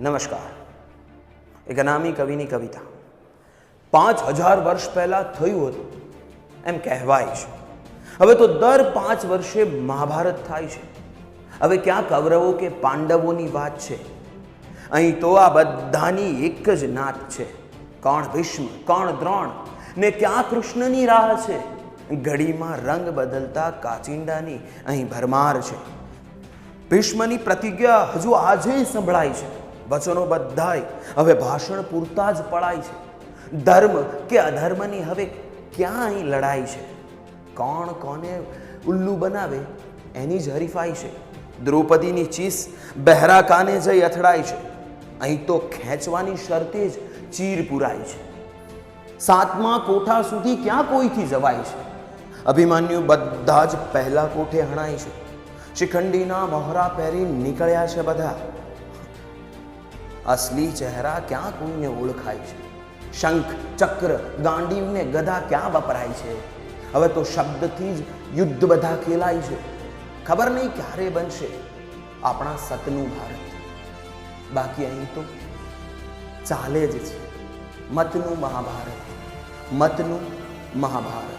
નમસ્કાર. એક અનામી કવિની કવિતા. પાંચ હજાર વર્ષ પહેલાં થયું હતું. એમ કહેવાય છે. હવે તો દર પાંચ વર્ષે મહાભારત થાય છે. હવે ક્યાં કૌરવો કે પાંડવોની વાત છે? અહીં તો આ બધાની એક જ નાત છે. કોણ ભીષ્મ, કોણ દ્રોણ, ને ક્યાં કૃષ્ણની રાહ છે? ઘડીમાં રંગ બદલતા કાચિંડાની અહીં ભરમાર છે. ભીષ્મની પ્રતિજ્ઞા હજુ આજે સંભળાય છે. વચનો બધાય. હવે ભાષણ પૂરતા જ પડાય છે. ધર્મ કે અધર્મની હવે ક્યાં અહીં લડાઈ છે? કોણ કોને ઉલ્લુ બનાવે, એની જ હરીફાઈ છે. દ્રૌપદીની ચીસ બહેરા કાને જઈ અથડાય છે. અહીં તો ખેંચવાની શરતે જ ચીર પુરાય છે. સાતમા કોઠા સુધી ક્યાં કોઈથી જવાય છે? અભિમાન્યુ બધા જ પહેલા કોઠે હણાય છે. શિખંડીના મહોરા પહેરી નીકળ્યા છે બધા. અસલી ચહેરા ક્યાં કોઈને ઓળખાય છે? શંખ, ચક્ર ગાંડીવને ગધા ક્યાં વપરાય છે? હવે તો શબ્દથી જ યુદ્ધ બધા ખેલાય છે. ખબર નહીં ક્યારે બનશે આપણા સતનું ભારત. બાકી અહીં તો ચાલે જ છે. મતનું મહાભારત. મતનું મહાભારત.